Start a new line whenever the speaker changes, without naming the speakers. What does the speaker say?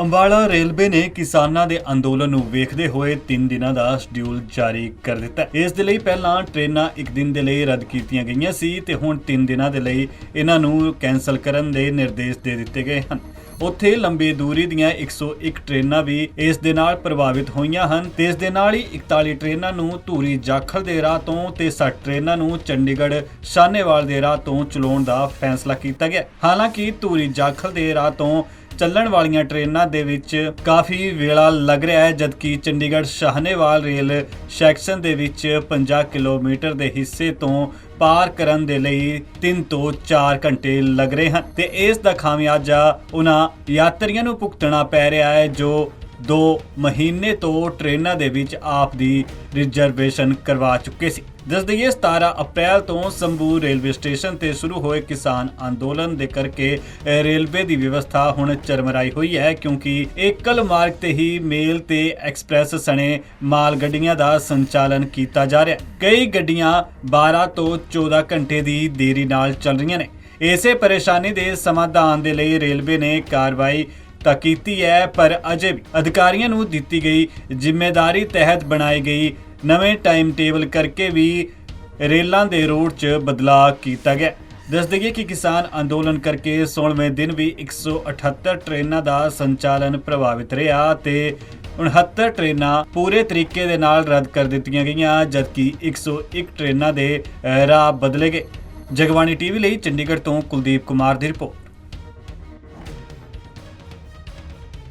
Ambala railway ਨੇ ਕਿਸਾਨਾਂ ਦੇ ਅੰਦੋਲਨ ਨੂੰ ਵੇਖਦੇ ਹੋਏ 3 ਦਿਨਾਂ ਦਾ ਸ਼ਡਿਊਲ ਜਾਰੀ ਕਰ ਦਿੱਤਾ ਇਸ ਦੇ ਲਈ ਪਹਿਲਾਂ ਟ੍ਰੇਨਾਂ ਇੱਕ ਦਿਨ ਦੇ ਲਈ ਰੱਦ ਕੀਤੀਆਂ ਗਈਆਂ ਸੀ ਤੇ ਹੁਣ 3 ਦਿਨਾਂ ਦੇ ਲਈ ਇਹਨਾਂ ਨੂੰ ਕੈਨਸਲ ਕਰਨ ਦੇ ਨਿਰਦੇਸ਼ ਦੇ ਦਿੱਤੇ ਗਏ ਹਨ। ਉੱਥੇ ਲੰਬੀ ਦੂਰੀ ਦੀਆਂ 101 ਟ੍ਰੇਨਾਂ ਵੀ ਇਸ ਦੇ ਨਾਲ ਪ੍ਰਭਾਵਿਤ ਹੋਈਆਂ ਹਨ। ਤੇ ਇਸ ਦੇ ਨਾਲ ਹੀ 41 ਟ੍ਰੇਨਾਂ ਨੂੰ ਧੂਰੀ ਜਾਖਲ ਦੇ ਰਾਹ ਤੋਂ ਤੇ 60 ਟ੍ਰੇਨਾਂ ਨੂੰ ਚੰਡੀਗੜ੍ਹ ਸ਼ਾਨੇਵਾਲ ਦੇ ਰਾਹ ਤੋਂ ਚਲਾਉਣ ਦਾ ਫੈਸਲਾ ਕੀਤਾ ਗਿਆ ਹਾਲਾਂਕਿ ਧੂਰੀ ਜਾਖਲ ਦੇ ਰਾਹ ਤੋਂ ਚੱਲਣ ਵਾਲੀਆਂ ਟ੍ਰੇਨਾਂ ਦੇ ਵਿੱਚ ਕਾਫੀ ਵੇਲਾ ਲੱਗ ਰਿਹਾ ਹੈ, ਜਦਕਿ ਚੰਡੀਗੜ੍ਹ ਸ਼ਾਹਨੇਵਾਲ ਰੇਲ ਸੈਕਸ਼ਨ ਦੇ ਵਿੱਚ 50 ਕਿਲੋਮੀਟਰ ਦੇ ਹਿੱਸੇ ਤੋਂ ਪਾਰ ਕਰਨ ਦੇ ਲਈ 3 ਤੋਂ 4 ਘੰਟੇ ਲੱਗ ਰਹੇ ਹਨ। ਤੇ ਇਸ ਦਾ ਖਾਮਿਆਜਾ ਉਹਨਾਂ ਯਾਤਰੀਆਂ ਨੂੰ ਭੁਗਤਣਾ ਪੈ ਰਿਹਾ ਹੈ, ਜੋ 2 ਮਹੀਨੇ ਤੋਂ ਟ੍ਰੇਨਾਂ ਦੇ ਵਿੱਚ ਆਪ ਦੀ ਰਿਜ਼ਰਵੇਸ਼ਨ ਕਰਵਾ ਚੁੱਕੇ ਸੀ। ਦੱਸ ਦਈਏ 17 ਅਪ੍ਰੈਲ ਤੋਂ ਸੰਬੂਰ ਰੇਲਵੇ ਸਟੇਸ਼ਨ ਤੇ ਸ਼ੁਰੂ ਹੋਏ ਕਿਸਾਨ ਅੰਦੋਲਨ ਦੇ ਕਰਕੇ ਰੇਲਵੇ ਦੀ ਵਿਵਸਥਾ ਹੁਣ ਚਰਮਰਾਈ ਹੋਈ ਹੈ, ਕਿਉਂਕਿ ਏਕਲ ਮਾਰਗ ਤੇ ਹੀ ਮੇਲ ਤੇ ਐਕਸਪ੍ਰੈਸ ਸਣੇ ਮਾਲ ਗੱਡੀਆਂ ਦਾ ਸੰਚਾਲਨ ਕੀਤਾ ਜਾ ਰਿਹਾ ਕਈ ਗੱਡੀਆਂ 12 ਤੋਂ 14 ਘੰਟੇ ਦੀ ਦੇਰੀ ਨਾਲ ਚੱਲ ਰਹੀਆਂ ਨੇ। ਇਸੇ ਪਰੇਸ਼ਾਨੀ ਦੇ ਸਮਾਧਾਨ ਦੇ ਲਈ ਰੇਲਵੇ ਨੇ ਕਾਰਵਾਈ ਤਾਂ ਕੀਤੀ ਹੈ, ਪਰ ਅਜੇ ਵੀ ਅਧਿਕਾਰੀਆਂ ਨੂੰ ਦਿੱਤੀ ਗਈ ਜ਼ਿੰਮੇਵਾਰੀ ਤਹਿਤ ਬਣਾਈ ਗਈ ਨਵੇਂ ਟਾਈਮ ਟੇਬਲ ਕਰਕੇ ਵੀ ਰੇਲਾਂ ਦੇ ਰੂਟ 'ਚ ਬਦਲਾਅ ਕੀਤਾ ਗਿਆ। ਦੱਸ ਦਈਏ ਕਿ ਕਿਸਾਨ ਅੰਦੋਲਨ ਕਰਕੇ 16ਵੇਂ ਦਿਨ ਵੀ 178 ਟ੍ਰੇਨਾਂ ਦਾ ਸੰਚਾਲਨ ਪ੍ਰਭਾਵਿਤ ਰਿਹਾ ਤੇ 69 ਟ੍ਰੇਨਾਂ ਪੂਰੇ ਤਰੀਕੇ ਦੇ ਨਾਲ ਰੱਦ ਕਰ ਦਿੱਤੀਆਂ ਗਈਆਂ, ਜਦਕਿ 101 ਟ੍ਰੇਨਾਂ ਦੇ ਰਾਹ ਬਦਲੇ ਗਏ। ਜਗਬਾਣੀ ਟੀਵੀ ਲਈ ਚੰਡੀਗੜ੍ਹ ਤੋਂ ਕੁਲਦੀਪ ਕੁਮਾਰ ਦੀ ਰਿਪੋਰਟ।